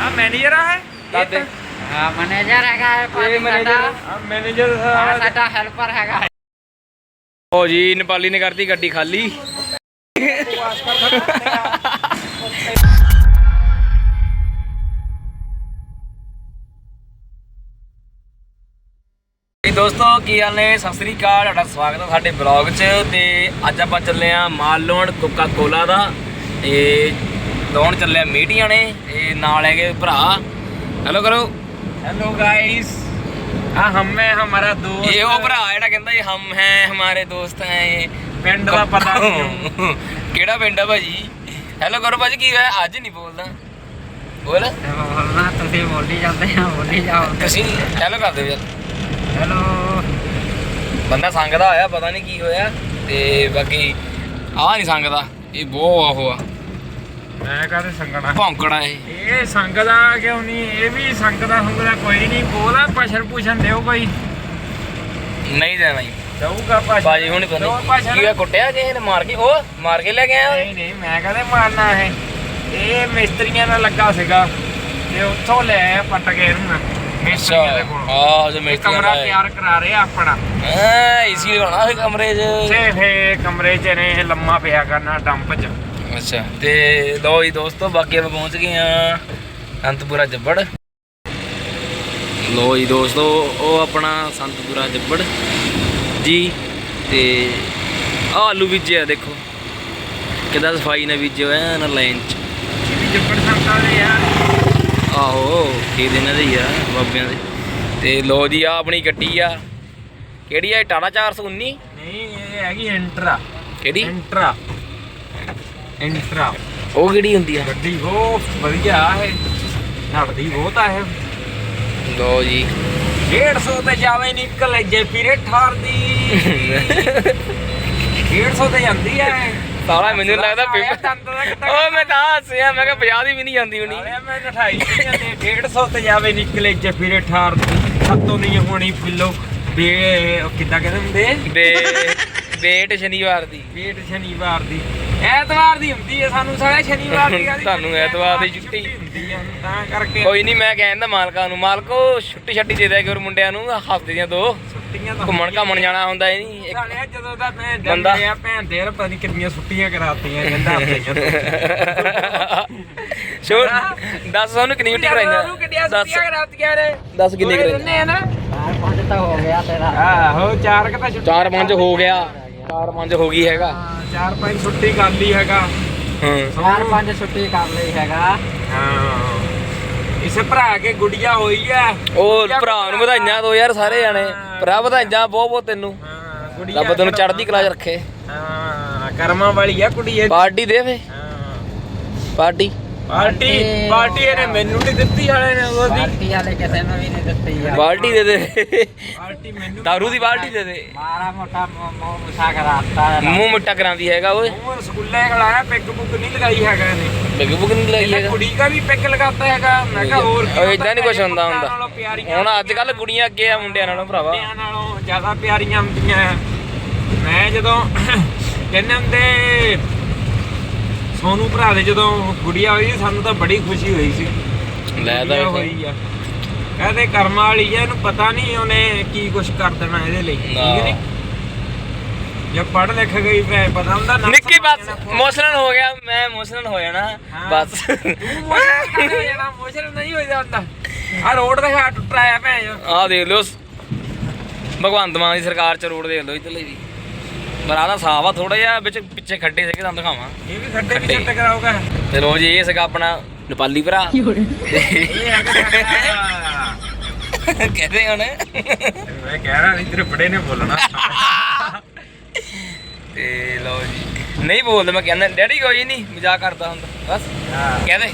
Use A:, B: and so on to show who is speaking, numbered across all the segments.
A: ਆ ਮੈਨੇਜਰ ਆ ਹੈ
B: ਦਾਦੇ।
C: ਹਾਂ ਮੈਨੇਜਰ ਹੈਗਾ ਇਹ
B: ਇਹ ਮੈਨੇਜਰ
A: ਆ। ਮੈਨੇਜਰ
C: ਸਾਡਾ ਹੈਲਪਰ ਹੈਗਾ।
B: ਓ ਜੀ ਨੇਪਾਲੀ ਨੇ ਕਰਤੀ ਗੱਡੀ ਖਾਲੀ। ਦੋਸਤੋ ਕੀ ਹਾਲ ਨੇ? ਸਤਿ ਸ੍ਰੀ ਅਕਾਲ ਤੁਹਾਡਾ ਸਵਾਗਤ ਹੈ ਸਾਡੇ ਬਲੌਗ 'ਚ। ਤੇ ਅੱਜ ਆਪਾਂ ਚੱਲੇ ਆ ਮਾਲ ਲਾਉਣ ਕੋਕਾ ਕੋਲਾ ਦਾ। ਤੇ ਲਾਉਣ ਚੱਲੇ ਆ ਮੀਟੀਆਂ ਨੇ ਤੇ ਨਾਲ ਹੈਗੇ ਭਰਾ ਹੈਲੋ ਕਰੋ
A: हेलो गाइस ਆ ਹਮ ਹੈ ਹਮਾਰਾ ਦੋਸਤ
B: ਇਹ ਉਹ ਭਰਾ ਜਿਹੜਾ ਕਹਿੰਦਾ ਇਹ ਹਮ ਹੈ ਹਮਾਰੇ ਦੋਸਤ ਹੈ ਇਹ
A: ਪਿੰਡ ਦਾ ਪਤਾ ਨਹੀਂ
B: ਕਿਹੜਾ ਪਿੰਡ ਆ ਭਾਜੀ ਹੈਲੋ ਕਰੋ ਭਾਜੀ ਕੀ ਹੋਇਆ ਅੱਜ ਨਹੀਂ ਬੋਲਦਾ ਬੋਲ
C: ਬੋਲਣਾ ਤੁਸੀਂ ਬੋਲੀ ਜਾਂਦੇ ਆ ਬੋਲੀ ਜਾਓ
B: ਤੁਸੀਂ ਹੈਲੋ ਕਰ ਦਿਓ ਯਾਰ
C: ਹੈਲੋ
B: ਬੰਦਾ ਸੰਗਦਾ ਹੋਇਆ ਪਤਾ ਨਹੀਂ ਕੀ ਹੋਇਆ ਤੇ ਬਾਕੀ ਆ ਨਹੀਂ ਸੰਗਦਾ ਇਹ ਬਹੁਤ ਉਹ ਆ
A: ਮੈਂ ਕਾਹਦੇ ਸੰਗਣਾ?
B: ਭੌਂਕੜਾ ਇਹ।
A: ਇਹ ਸੰਗਦਾ ਕਿਉਂ ਨਹੀਂ? ਇਹ ਵੀ ਸੰਗਦਾ ਸੰਗਦਾ ਕੋਈ ਨਹੀਂ। ਬੋਲਾ ਪਛਣ ਪੁਛਣ ਦਿਓ ਕੋਈ।
B: ਨਹੀਂ ਦੇਣਾ ਜੀ।
A: ਦਊਗਾ ਭਾਜੀ
B: ਬਾਜੀ ਹੁਣ ਪਤਾ
A: ਦਿਓ
B: ਨਹੀਂ
A: ਭਾਸ਼ਣ।
B: ਕੀ ਹੋਇਆ ਕੁੱਟਿਆ ਕਿਸੇ ਨੇ? ਮਾਰ ਕੇ ਉਹ ਮਾਰ ਕੇ ਲੈ ਗਿਆ
A: ਨਹੀਂ ਨਹੀਂ ਮੈਂ ਕਹਦੇ ਮਾਰਨਾ ਇਹ? ਇਹ ਮਿਸਤਰੀਆਂ ਨਾਲ ਲੱਗਾ ਸੀਗਾ। ਤੇ ਉੱਥੋਂ ਲੈ ਆਇਆ ਪੱਟ ਕੇ ਇਹਨੂੰ ਮਿਸਤਰੀਆਂ ਦੇ ਕੋਲੋਂ।
B: ਆਹ ਜੋ
A: ਇਹ
B: ਮੇਰੀ
A: ਕਮਰਾ ਤਿਆਰ ਕਰਾ ਰਿਹਾ ਆਪਣਾ।
B: ਹਾਂ ਏਸੀ ਲਗਾਉਣਾ ਸੀ ਕਮਰੇ 'ਚ?
A: ਤੇ ਫੇ ਕਮਰੇ 'ਚ ਨੇ ਇਹ ਲੰਮਾ ਪਿਆ ਕਰਨਾ ਡੰਪ 'ਚ।
B: ਅੱਛਾ ਤੇ ਲੋ ਜੀ ਦੋਸਤੋ ਬਾਕੀ ਆਪਾਂ ਪਹੁੰਚ ਗਏ ਆ ਸੰਤਪੁਰਾ ਜੱਬੜ। ਲੋ ਜੀ ਦੋਸਤੋ ਉਹ ਆਪਣਾ ਸੰਤਪੁਰਾ ਜੱਬੜ ਜੀ ਤੇ ਆਹ ਆਲੂ ਬੀਜੇ ਆ ਦੇਖੋ। ਕਿੱਦਾਂ ਸਫ਼ਾਈ ਨਾਲ ਬੀਜੇ ਹੋਏ ਆ ਨਾ ਲਾਈਨ 'ਚ।
A: ਜੱਪੜ ਸੰਤਾਂ ਦੇ ਯਾਰ
B: ਆਹੋ ਖੇਤ ਇਹਨਾਂ ਦੇ ਆ ਬਾਬਿਆਂ ਦੇ। ਤੇ ਲੋ ਜੀ ਆ ਆਪਣੀ ਗੱਡੀ ਆ। ਕਿਹੜੀ ਆ ਟਾਟਾ 419
A: ਨਹੀਂ ਇਹ ਹੈਗੀ ਇੰਟਰਾ।
B: ਕਿਹੜੀ?
A: ਇੰਟਰਾ। ਇੰਟਰਾ।
B: ਉਹ ਕਿਹੜੀ ਹੁੰਦੀ ਆ?
A: ਗੱਡੀ ਬਹੁਤ ਵਧੀਆ ਹੈ ਨੜਦੀ ਬਹੁਤ ਆ ਇਹ।
B: ਲੋ ਜੀ।
A: 150 ਤੇ ਜਾਵੇ ਨਿਕਲ ਜੇ ਫਿਰੇ ਠਾਰ ਦੀ 150 ਤੇ ਜਾਂਦੀ ਹੈ
B: ਸਾਲਾ ਮੈਨੂੰ ਲੱਗਦਾ ਪੇਪਰ ਓ ਮੈਂ ਤਾਂ ਹੱਸਿਆ ਮੈਂ ਕਿਹਾ 50 ਦੀ ਵੀ ਨਹੀਂ ਜਾਂਦੀ ਹੋਣੀ।
A: ਮੈਂ ਨਠਾਈ ਤੇ 150 ਤੇ ਜਾਵੇ ਨਿਕਲੇ ਜੇ ਫਿਰੇ ਠਾਰ ਦੀ ਨਹੀਂ ਹੋਣੀ ਫਿੱਲੋ ਬੇ ਕਿੱਦਾਂ ਕਹਿੰਦੇ ਹੁੰਦੇ?
B: ਬੇ ਬੇਟ ਸ਼ਨੀਵਾਰ ਦੀ।
A: ਵੇਟ ਸ਼ਨੀਵਾਰ ਦੀ। ਐਤਵਾਰ ਦੀ ਹੁੰਦੀ ਹੈ ਸਾਨੂੰ ਸਾਰਾ ਸ਼ਨੀਵਾਰ ਦੀ ਕਾਹਦੀ
B: ਤੁਹਾਨੂੰ ਐਤਵਾਰ ਦੀ
A: ਛੁੱਟੀ। ਹੁੰਦੀ ਹੈ ਤਾਂ ਕਰਕੇ।
B: ਕੋਈ ਨਹੀਂ ਮੈਂ ਕਹਿੰਦਾ ਮਾਲਕਾਂ ਨੂੰ ਮਾਲਕੋ ਛੁੱਟੀ ਛੱਟੀ ਦੇ ਦਿਆ ਕਰੋ ਮੁੰਡਿਆਂ ਨੂੰ ਹਫ਼ਤੇ ਦੀਆਂ ਦੋ।
A: ਛੁੱਟੀਆਂ ਤਾਂ
B: ਘੁੰਮਣ ਘਾਮਣ ਜਾਣਾ ਹੁੰਦਾ ਇਹ ਨਹੀਂ ਇੱਕ-
A: ਸਾਲਿਆ ਜਦੋਂ ਦਾ ਮੈਂ
B: ਬੰਦਾ-
A: ਆ ਭੈਣ ਦੇ ਪਤਾ ਨਹੀਂ ਕਿੰਨੀਆਂ ਛੁੱਟੀਆਂ ਕਰਾਤੀਆਂ ਕਹਿੰਦਾ ਆਪਣੀਆਂ
B: ਸ਼ੋਰ ਦੱਸ ਸਾਨੂੰ ਕਿੰਨੀ ਛੁੱਟੀ ਕਰਾਈਂਦਾ। ਦੱਸ।
A: ਛੁੱਟੀਆਂ ਕਰਾਤੀਆਂ ਨੇ?
B: ਦੱਸ ਕਿੰਨੀ ਕਰਾਈਂਦਾ।
A: ਦਿੰਦੇ ਆ ਨਾ?
C: ਚਾਰ ਪੰਜ ਤਾਂ ਹੋ ਗਿਆ ਤੇਰਾ।
A: ਆਹੋ ਚਾਰ ਕਿ ਤਾਂ ਛੁੱਟੀ
B: ਚਾਰ ਪੰਜ ਹੋ ਗਿਆ। ਚਾਰ ਪੰਜ ਹੋ ਗਈ ਹੈਗਾ।
A: ਹਾਂ, ਚਾਰ ਪੰਜ ਛੁੱਟੀ ਕਰ ਲਈ ਹੈਗਾ।
B: ਹਾਂ।
C: ਚਾਰ ਪੰਜ ਛੁੱਟੀ ਕਰ ਲਈ ਹੈਗਾ।
A: ਹਾਂ। ਇਸੇ ਭਰਾ ਕੇ ਗੁੜੀਆ ਹੋਈ ਹੈ
B: ਉਹ ਭਰਾ ਨੂੰ ਵਧਾਈਆਂ ਦੋ ਯਾਰ ਸਾਰੇ ਜਾਣੇ। ਭਰਾ ਵਧਾਈਆਂ ਬਹੁਤ ਬਹੁਤ ਤੈਨੂੰ ਰੱਬ ਤੈਨੂੰ ਚੜ੍ਹਦੀ ਕਲਾ 'ਚ ਰੱਖੇ।
A: ਹਾਂ ਕਰਮਾਂ ਵਾਲੀ ਆ ਕੁੜੀ ਇਹ।
B: ਪਾਰਟੀ ਦੇ ਫੇ।
A: ਹਾਂ।
B: ਪਾਰਟੀ।
A: ਪਾਰਟੀ ਪਾਰਟੀ ਇਹਨੇ ਮੈਨੂੰ ਨਹੀਂ ਦਿੱਤੀ ਹਾਲੇ ਨੇ ਉਹਦੀ।
C: ਪਾਰਟੀ ਵਾਲੇ ਕਿਸੇ ਨੂੰ ਵੀ ਨਹੀਂ ਦਿੱਤੀ ਯਾਰ।
B: ਬਾਲਟੀ ਦੇ ਦੇ।
A: ਪਾਰਟੀ ਮੈਨੂੰ
B: ਦਾਰੂ ਦੀ ਬਾਲਟੀ ਦੇ ਦੇ।
C: ਮਾਰਾ ਮੋਟਾ ਮੂੰਹ ਮੁਸਾ ਕਰਾਤਾ
B: ਮੂੰਹ ਮਿੱਟਾ ਕਰਾਂਦੀ ਹੈਗਾ ਓਏ।
A: ਉਹ ਸਕੂਲੇ ਖਲਾਇਆ ਪਿੱਕ ਬੁੱਕ ਨਹੀਂ ਲਗਾਈ ਹੈਗਾ ਇਹਨੇ।
B: ਬਿਗ ਬੁਕ ਨਹੀਂ ਲਾਈ
A: ਇਹਨੇ
B: ਹੈਗਾ।
A: ਕੁੜੀ ਦਾ ਵੀ ਪਿੱਕ ਲਗਾਤਾ ਹੈਗਾ। ਮੈਂ ਕਿਹਾ ਹੋਰ ਕੀ
B: ਓਏ ਇਦਾਂ ਨਹੀਂ ਕੁਝ ਹੁੰਦਾ ਹੁੰਦਾ। ਹੁਣ ਅੱਜ ਕੱਲ ਕੁੜੀਆਂ ਅੱਗੇ ਆ ਮੁੰਡਿਆਂ ਨਾਲੋਂ ਭਰਾਵਾ।
A: ਮੁੰਡਿਆਂ ਨਾਲੋਂ ਜ਼ਿਆਦਾ ਪਿਆਰੀਆਂ ਹੁੰਦੀਆਂ। ਆ। ਮੈਂ ਜਦੋਂ ਕਹਿੰਦੇ ਹੁੰਦੇ ਸੋਨੂ ਭਰਾ ਦੇ ਜਦੋਂ ਗੁੜੀਆ ਹੋਈ ਸੀ, ਸਾਨੂੰ ਤਾਂ ਬੜੀ ਖੁਸ਼ੀ ਹੋਈ ਸੀ।
B: ਲੈ ਤਾਂ
A: ਗੁੜੀਆ
B: ਵੇਖ।
A: ਹੋਈ ਆ। ਕਹਿੰਦੇ ਕਰਮਾਂ ਵਾਲੀ ਆ ਇਹਨੂੰ ਪਤਾ ਨਹੀਂ ਉਹਨੇ ਕੀ ਕੁਝ ਕਰ ਦੇਣਾ ਇਹਦੇ ਲਈ। ਠੀਕ
B: ਨਾ।
A: ਨਹੀਂ? ਜੇ ਪੜ੍ਹ ਲਿਖ ਗਈ ਭੈ ਪਤਾ ਹੁੰਦਾ ਨਾ
B: ਨਿੱਕੀ ਬਸ ਇਮੋਸ਼ਨਲ ਹੋ ਗਿਆ ਮੈਂ ਇਮੋਸ਼ਨਲ ਹੋ ਜਾਣਾ
A: ਹਾਂ।
B: ਬਸ।
A: ਮੋਸ਼ਨਲ ਜਿਹੜਾ ਮੋਸ਼ਨਲ ਨਹੀਂ ਹੋਈਦਾ ਹੁੰਦਾ। ਆ ਰੋਡ ਦਾ ਘਾਟ ਟੁੱਟਾ ਆ ਚੋ।
B: ਆਹ ਦੇਖ ਲਿਓ। ਭਗਵੰਤ ਮਾਨ ਦੀ ਸਰਕਾਰ ਚ ਰੋਡ ਦੇਖ ਲਓ ਇੱਧਰਲੇ ਵੀ। ਤਾਂ ਸਾਫ਼ ਆ ਥੋੜਾ ਜਿਹਾ ਵਿੱਚ ਪਿੱਛੇ ਖੱਡੇ ਸੀਗੇ ਤੁਹਾਨੂੰ ਦਿਖਾਵਾਂ।
A: ਇਹ ਵੀ ਖੱਡੇ
B: ਖੱਡੇ।
A: ਵਿੱਚ ਟਕਰਾਊਗਾ
B: ਤੇ ਲੋ ਜੀ ਇਹ ਸੀਗਾ ਆਪਣਾ ਨੇਪਾਲੀ ਭਰਾ। ਕਹਦੇ ਹੁਣ।
A: ਮੈਂ ਕਹਿ ਰਹਾ ਨਹੀਂ ਤੇਰੇ ਬੜੇ ਨੇ ਬੋਲਣਾ।
B: ਤੇ ਲੋ ਜੀ। ਨਹੀਂ ਬੋਲਦਾ ਮੈਂ ਕਹਿੰਦਾ ਡੈਡੀ ਕੋਈ ਨਹੀਂ ਮਜ਼ਾਕ ਕਰਦਾ ਹੁੰਦਾ ਬਸ। ਕਹਦੇ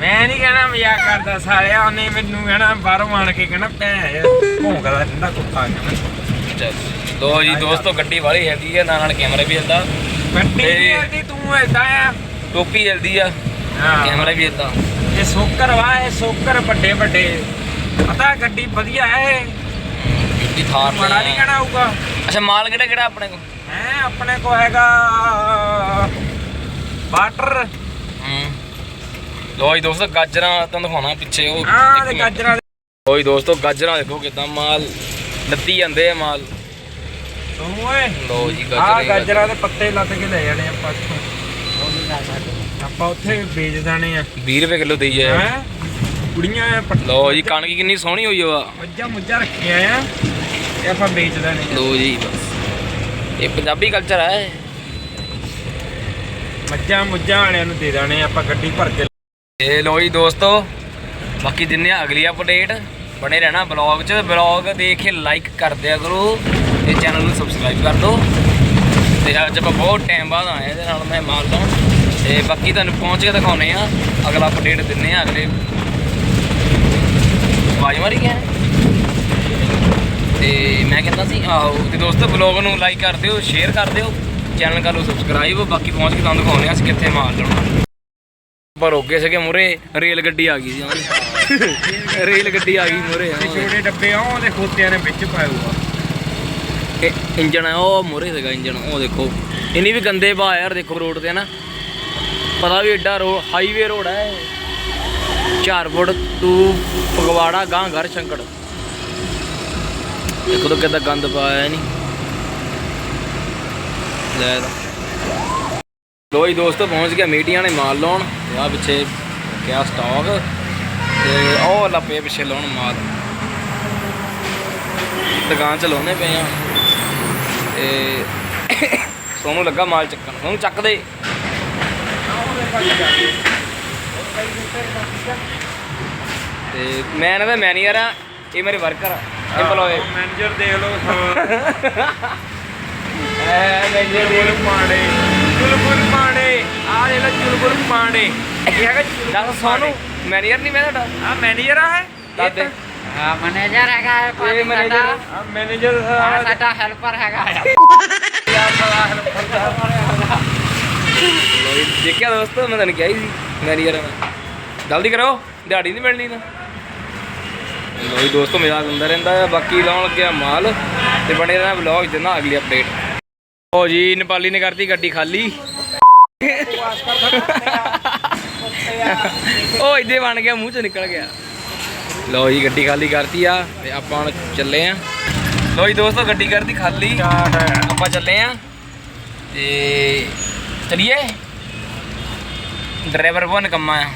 A: ਮੈਂ ਨਹੀਂ ਕਹਿਣਾ ਮਜ਼ਾਕ ਕਰਦਾ ਸਾਲਿਆ ਉਹਨੇ ਮੈਨੂੰ ਕਹਿਣਾ ਬਾਹਰੋਂ ਆਣ ਕੇ ਕਹਿਣਾ ਭੈਣ ਭੌਂਕਦਾ ਰਹਿੰਦਾ ਕੁੱਤਾ। ਕਹਿਣਾ
B: ਚੱਲ। ਲੋ ਜੀ ਦੋਸਤੋ ਗੱਡੀ ਵਾਲੀ ਹੈਗੀ ਹੈ ਨਾਲ ਨਾਲ ਕੈਮਰਾ ਵੀ ਹਿਲਦਾ
A: ਗੱਡੀ ਤੂੰ ਆ।
B: ਟੋਪੀ ਜਲਦੀ ਆ
A: ਹਾਂ।
B: ਕੈਮਰਾ ਵੀ ਹਿਲਦਾ
A: ਇਹ ਸੋਕਰ ਵਾ ਇਹ ਸੋਕਰ ਵੱਡੇ ਵੱਡੇ। ਪਤਾ ਗੱਡੀ ਵਧੀਆ ਹੈ ਇਹ?
B: ਗੱਡੀ ਥਾਰ
A: ਨਹੀਂ ਕਹਿਣਾ ਹੋਊਗਾ।
B: ਅੱਛਾ ਮਾਲ ਕਿਹੜਾ ਕਿਹੜਾ ਆਪਣੇ ਕੋਲ?
A: ਹੈ ਆਪਣੇ ਕੋ ਹੈਗਾ ਵਾਟਰ
B: ਹੂੰ। ਲੋ ਜੀ ਦੋਸਤੋ ਗਾਜਰਾਂ ਤੁਹਾਨੂੰ ਦਿਖਾਉਣਾ ਪਿੱਛੇ ਉਹ
A: ਆਹ
B: ਇੱਕ
A: ਤੇ
B: ਮਿੰਟ।
A: ਗਾਜਰਾਂ
B: ਲੋ ਜੀ ਦੋਸਤੋ ਗਾਜਰਾਂ ਦੇਖੋ ਕਿਦਾਂ ਮਾਲ ਲੱਤੀ ਜਾਂਦੇ ਆ ਮਾਲ।
A: ਸੋਨੂੰ ਓਏ।
B: ਲੋ ਜੀ
A: ਆਹ
B: ਗਾਜਰਾਂ।
A: ਗਾਜਰਾਂ ਦੇ ਪੱਤੇ ਲੱਤ ਕੇ ਲੈ ਜਾਣੇ ਆਪਾਂ ਇੱਥੋਂ।
C: ਉਹ ਵੀ ਗੱਲ ਸਾਡੀ
A: ਆਪਾਂ ਉੱਥੇ ਵੇਚ ਜਾਣੇ ਆ।
B: 20 ਰੁਪਏ ਕਿਲੋ ਦੇਈ ਜਾਏ
A: ਹੈ? ਕੁੜੀਆਂ ਆ ਪੱਟ-
B: ਲੋ ਜੀ ਕਣਕ ਕਿੰਨੀ ਸੋਹਣੀ ਹੋਈ ਵਾ।
A: ਮੱਝਾਂ ਮੁੱਝਾਂ ਰੱਖੀਆਂ ਆ ਤੇ ਆਪਾਂ ਵੇਚ ਦੇਣੇ ਆ।
B: ਲੋ ਜੀ ਬਸ। ਇਹ ਪੰਜਾਬੀ ਕਲਚਰ ਹੈ
A: ਮੱਝਾਂ ਮੁੱਝਾਂ ਵਾਲਿਆਂ ਨੂੰ ਦੇ ਦੇਣੇ ਆ ਆਪਾਂ ਗੱਡੀ ਭਰ ਕੇ।
B: ਇਹ ਲੋ ਜੀ ਦੋਸਤੋ ਬਾਕੀ ਦਿੰਨੇ ਆ ਅਗਲੀ ਅਪਡੇਟ ਬਣੇ ਰਹਿਣਾ ਬਲੌਗ 'ਚ। ਬਲੌਗ ਦੇਖ ਕੇ ਲਾਈਕ ਕਰ ਦਿਆ ਕਰੋ। ਤੇ ਚੈਨਲ ਨੂੰ ਸਬਸਕ੍ਰਾਈਬ ਕਰ ਦਿਓ। ਤੇ ਅੱਜ ਆਪਾਂ ਬਹੁਤ ਟਾਈਮ ਬਾਅਦ ਆਏ ਇਹਦੇ ਨਾਲ ਮੈਂ ਮਾਲ ਤੋਂ। ਤੇ ਬਾਕੀ ਤੁਹਾਨੂੰ ਪਹੁੰਚ ਕੇ ਦਿਖਾਉਨੇ ਆ ਅਗਲਾ ਅਪਡੇਟ ਦਿੰਨੇ ਆ ਅਗਲੇ। ਆਵਾਜ਼ ਮਾਰੀ ਗਿਆ ਤੇ ਮੈਂ ਕਹਿੰਦਾ ਸੀ ਆਹੋ ਤੇ ਦੋਸਤੋ ਬਲੌਗ ਨੂੰ ਲਾਈਕ ਕਰ ਦਿਓ ਸ਼ੇਅਰ ਕਰ ਦਿਓ। ਚੈਨਲ ਕਰ ਲਓ ਸਬਸਕ੍ਰਾਈਬ ਬਾਕੀ ਪਹੁੰਚ ਕੇ ਤੁਹਾਨੂੰ ਦਿਖਾਉਨੇ ਆ ਅਸੀਂ ਕਿੱਥੇ ਮਾਲ ਲਾਉਣਾ। ਪਰ ਰੋਕੇ ਸੀਗੇ ਮੁਰੇ ਰੇਲ ਗੱਡੀ ਆ ਗਈ ਸੀ। ਰੇਲ ਗੱਡੀ ਆ ਗਈ ਮੁਰੇ
A: ਛੋਟੇ ਡੱਬੇ ਆ ਉਹਦੇ ਖੋਤਿਆਂ ਨੇ ਵਿੱਚ ਪਾਇਆ ਹੋਊਗਾ
B: ਇੰਜਣ ਉਹ ਮੁਰੇ ਸੀਗਾ ਇੰਜਣ, ਉਹ ਦੇਖੋ। ਇਨੀ ਵੀ ਗੰਦੇ ਪਾ ਯਾਰ, ਦੇਖੋ ਰੋਡ ਤੇ ਨਾ ਪਤਾ ਵੀ ਐਡਾ ਰੋ ਹਾਈਵੇ ਰੋਡ ਹੈ 4 ਫੁੱਟ ਟੂ ਫਗਵਾੜਾ ਗਾਂ ਘਰ ਸ਼ੰਕੜ। ਦੇਖੋ ਤਾਂ ਕਿੱਦਾਂ ਗੰਦ ਪਾਇਆ ਨਹੀਂ ਲੈ ਲੋ ਜੀ ਦੋਸਤੋ, ਪਹੁੰਚ ਗਿਆ ਮੀਟੀਆਂ ਨੇ ਮਾਲ ਲਾਉਣ। ਤੇ ਆ ਪਿੱਛੇ ਕਿਆ ਸਟਾਕ ਤੇ ਉਹ ਲੱਪੇ ਪਿੱਛੇ ਲਾਉਣ ਮਾਲ। ਦੁਕਾਨ ਚ ਲਾਉਣੇ ਪਏ ਆ। ਤੇ ਸੋਨੂੰ ਲੱਗਾ ਮਾਲ ਚੱਕਣ। ਸੋਨੂੰ ਚੱਕ ਦੇ। ਤੇ ਮੈਂ ਇਹਨਾਂ ਦਾ ਮੈਨੇਜਰ ਆ ਇਹ ਮੇਰੇ ਵਰਕਰ ਆ। EMPLOYE
A: ਮੈਨੇਜਰ ਦੇਖ ਲਓ
B: ਐ ਮੈਨੇਜਰ
A: ਪਾਂਡੇ ਚੁਲਬੁਲ ਪਾਂਡੇ ਆ ਲੈ ਚੁਲਬੁਲ ਪਾਂਡੇ ਇਹ ਹੈਗਾ
B: ਦੱਸ ਸੋਨੂੰ ਮੈਨੇਜਰ ਨਹੀਂ ਮੈਂ ਤੁਹਾਡਾ।
A: ਆ ਮੈਨੇਜਰ ਆ ਹੈ
B: ਦੱਸ ਦੇ।
C: ਹਾਂ ਮੈਨੇਜਰ ਹੈਗਾ ਇਹ ਸਾਡਾ।
A: ਆ ਮੈਨੇਜਰ
C: ਸਾਡਾ ਹੈਲਪਰ ਹੈਗਾ
B: ਲੋ ਜੀ ਦੇਖਿਆ ਦੋਸਤੋ ਮੈਂ ਤੁਹਾਨੂੰ ਕਿਹਾ ਹੀ ਸੀ ਮੈਨੇਜਰ ਮੈਂ। ਜਲਦੀ ਕਰੋ ਦਿਹਾੜੀ ਨਹੀਂ ਮਿਲਣੀ ਤਾਂ। ਲੋ ਜੀ ਦੋਸਤੋ ਮਜ਼ਾਕ ਹੁੰਦਾ ਰਹਿੰਦਾ ਹੈ ਬਾਕੀ ਲਾਉਣ ਲੱਗਿਆ ਮਾਲ ਤੇ ਬਣੇ ਰਹਿਣਾ ਵਲੌਗ ਜਿੰਨਾ ਅਗਲੀ ਅਪਡੇਟ ਓ ਜੀ ਨੇਪਾਲੀ ਨੇ ਕਰਤੀ ਗੱਡੀ ਖਾਲੀ। ਉਹ ਇੱਦੇ ਬਣ ਗਿਆ ਮੂੰਹ ਚੋਂ ਨਿਕਲ ਗਿਆ। ਲੋ ਜੀ ਗੱਡੀ ਖਾਲੀ ਕਰਤੀ ਆ ਤੇ ਆਪਾਂ ਹੁਣ ਚੱਲੇ ਆ। ਲੋ ਜੀ ਦੋਸਤੋ ਗੱਡੀ ਕਰਤੀ ਖਾਲੀ। ਆਪਾਂ ਚੱਲੇ ਆ ਤੇ ਚਲਿਏ। ਡਰਾਈਵਰ ਬਹੁਤ ਨਿਕੰਮਾ ਆ।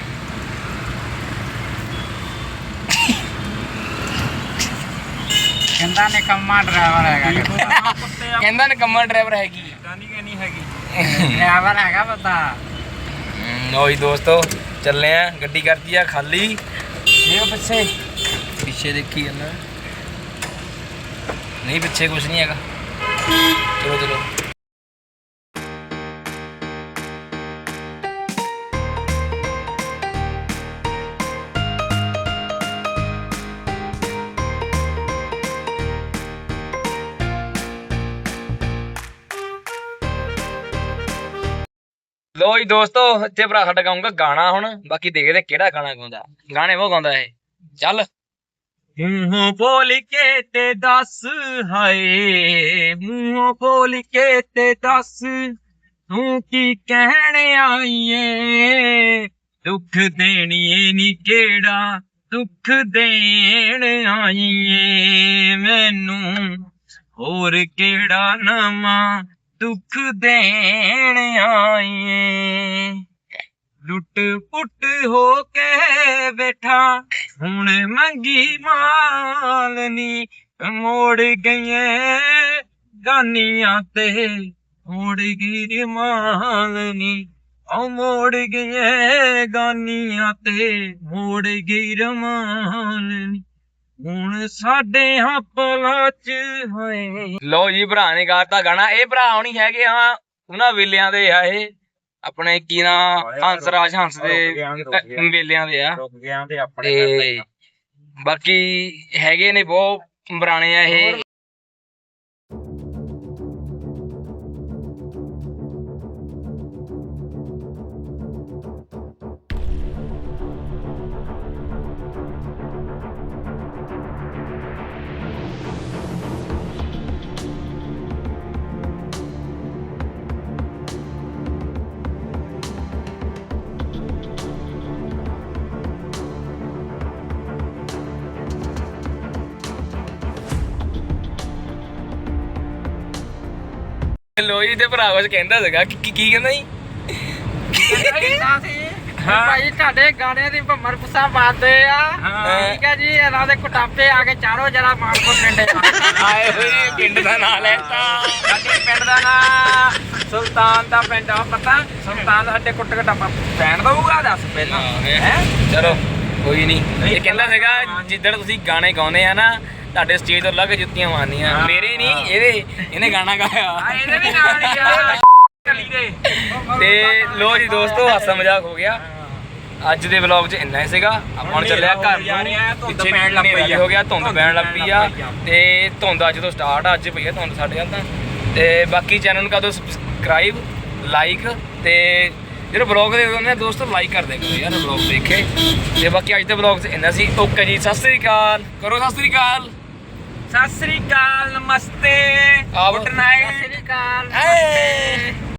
C: ਕਹਿੰਦਾ ਨਿਕੰਮਾ ਡਰਾਈਵਰ ਹੈਗਾ। ਕਹਿੰਦਾ
B: ਕਹਿੰਦਾ ਨਿਕੰਮਾ ਡਰਾਈਵਰ ਹੈਗੀ
A: ਦਾਨੀ ਕਿ ਨਹੀਂ ਹੈਗੀ।
C: ਡਰਾਈਵਰ ਹੈਗਾ ਪਤਾ।
B: ਓਏ ਦੋਸਤੋ ਚੱਲੇ ਆ। ਗੱਡੀ ਕਰਤੀ ਆ ਖਾਲੀ। ਇਹ ਪਿੱਛੇ। ਪਿੱਛੇ ਦੇਖੀ ਜਾਂਦਾ। ਨਹੀਂ ਪਿੱਛੇ ਕੁਝ ਨਹੀਂ ਹੈਗਾ। ਚਲੋ ਚਲੋ। ਲੋ ਜੀ ਦੋਸਤੋ, ਇੱਥੇ ਭਰਾ ਸਾਡਾ ਗਾਉਂਗਾ ਗਾਣਾ ਹੁਣ। ਬਾਕੀ ਦੇਖਦੇ ਕਿਹੜਾ ਗਾਣਾ ਗਾਉਂਦਾ। ਗਾਣੇ ਉਹ ਗਾਉਂਦਾ ਇਹ। ਚੱਲ।
A: ਮੂੰਹੋਂ ਬੋਲ ਕੇ ਤੇ ਦੱਸ, ਹਾਏ। ਮੂੰਹੋਂ ਬੋਲ ਕੇ ਤੇ ਦੱਸ, ਤੂੰ ਕੀ ਕਹਿਣ ਆਈਏ? ਦੁੱਖ ਦੇਣੀਏ ਨੀ ਕਿਹੜਾ, ਦੁੱਖ ਦੇਣ ਆਈਏ। ਮੈਨੂੰ ਹੋਰ ਕਿਹੜਾ ਨਵਾਂ ਦੁੱਖ ਦੇਣ ਆਈਏ। ਲੁੱਟ ਪੁੱਟ ਹੋ ਕੇ ਬੈਠਾ, ਹੁਣ ਮੰਗੀ ਮਾਲਨੀ ਮੋੜ ਗਈਏ ਗਾਨੀਆਂ ਤੇ, ਮੋੜ ਗਈ ਮਾਲਨੀ ਉਹ ਮੋੜ ਗਈਏ ਗਾਨੀਆਂ ਤੇ, ਮੋੜ ਗਈ ਰਮਾਲਨੀ ਹੁਣ ਸਾਡੇ ਹੱਪਲਾ ਚ ਹੋਏ।
B: ਲੋ ਜੀ ਭਰਾ ਨੇ ਗਾਤਾ ਗਾਣਾ। ਇਹ ਭਰਾ ਹੁਣੀ ਹੈਗੇ ਆ ਉਹਨਾਂ ਵੇਲਿਆਂ ਦੇ ਆ ਇਹ। ਆਪਣੇ ਕੀ ਨਾ? ਹੰਸ ਰਾਜ ਹੰਸ ਦੇ ਵੇਲਿਆਂ ਦੇ ਆ।
A: ਰੁਕ ਗਿਆ ਤੇ ਆਪਣੇ
B: ਤੇ ਬਾਕੀ ਹੈਗੇ ਨੇ ਬਹੁਤ ਪੁਰਾਣੇ ਆ ਇਹ। ਲੋਈ ਦੇ ਭਰਾ ਕੁਝ ਕਹਿੰਦਾ ਸੀਗਾ। ਕੀ ਕੀ- ਕੀ ਕਹਿੰਦਾ ਜੀ
C: ਕਹਿੰਦਾ ਸੀ
A: ਹਾਂ।
C: ਭਾਈ ਤੁਹਾਡੇ ਗਾਣੇ ਦੀ ਭੰਮਰ ਪੁੱਸਾ ਪਾਉਂਦੇ ਆ।
A: ਹਾਂ।
C: ਠੀਕ ਹੈ ਜੀ ਇਹਨਾਂ ਦੇ ਕੁਟਾਪੇ ਆ ਕੇ ਚਾਰੋ ਜਰਾ ਮਾਰਕੋ ਪਿੰਡੇ
B: ਆਏ ਹੋਏ ਪਿੰਡ ਦਾ ਨਾਂ ਲੈਤਾ
A: ਸਾਡੇ ਪਿੰਡ ਦਾ ਨਾਂ ਸੁਲਤਾਨ ਦਾ ਪਿੰਡ ਆ ਪਤਾ? ਸੁਲਤਾਨ ਦਾ ਸਾਡੇ ਕੁੱਟ ਘਟਾਪਾ। ਪੈਣ ਦਊਗਾ ਦੱਸ ਪਹਿਲਾਂ। ਹੈ
B: ਚਲੋ ਕੋਈ ਨਹੀਂ
A: ਨਹੀਂ,
B: ਇਹ ਕਹਿੰਦਾ ਸੀਗਾ ਜਿੱਦਣ ਤੁਸੀਂ ਗਾਣੇ ਗਾਉਂਦੇ ਆ ਨਾ ਤੁਹਾਡੇ ਸਟੇਜ ਤੋਂ ਲੱਗ ਜੁੱਤੀਆਂ ਮਾਰਨੀਆਂ। ਮੇਰੇ ਨਹੀਂ ਇਹਦੇ ਇਹਨੇ ਗਾਣਾ
A: ਆ
B: ਗਾਇਆ
A: ਇਹਦੇ ਵੀ ਨਾਲ ਹੀ। ਆ ਕਲੀ ਦੇ
B: ਤੇ ਲੋ ਜੀ ਦੋਸਤੋ ਹਾਸਾ ਮਜ਼ਾਕ ਹੋ ਗਿਆ। ਅੱਜ ਦੇ ਵਲੌਗ 'ਚ ਇੰਨਾ ਹੀ ਸੀਗਾ। ਆਪਾਂ ਹੁਣ ਚੱਲਿਆ ਘਰ ਨੂੰ। ਪਿੱਛੇ
A: ਪੈਣ ਲੱਗ ਪਈ ਆ।
B: ਹੋ ਗਿਆ ਧੁੰਦ ਪੈਣ ਲੱਗ ਪਈ ਆ।
A: ਆ।
B: ਤੇ ਧੁੰਦ ਅੱਜ ਤੋਂ ਸਟਾਰਟ ਆ ਅੱਜ ਪਈ ਆ ਧੁੰਦ ਸਾਡੇ ਵੱਲ ਤਾਂ ਬਾਕੀ ਚੈਨਲ ਨੂੰ ਕਰ ਦਿਓ ਸਬਸਕ੍ਰਾਈਬ ਲਾਈਕ ਤੇ ਜਿਹੜੇ ਵਲੌਗ ਦੇਖਦੇ ਆ ਦੋਸਤੋ ਲਾਈਕ ਕਰ ਕਰੋ ਯਾਰ ਵਲੌਗ ਦੇਖੇ ਤੇ ਬਾਕੀ ਅੱਜ ਦੇ ਵਲੌਗ 'ਚ ਇੰਨਾ ਸੀ। ਓਕੇ ਜੀ ਸਤਿ ਸ੍ਰੀ ਅਕਾਲ। ਕਰੋ ਸਤਿ ਸ੍ਰੀ ਅਕਾਲ।
A: ਸਤਿ ਸ੍ਰੀ ਅਕਾਲ ਨਮਸਤੇ। Good night.
C: ਸਤਿ ਸ੍ਰੀ ਅਕਾਲ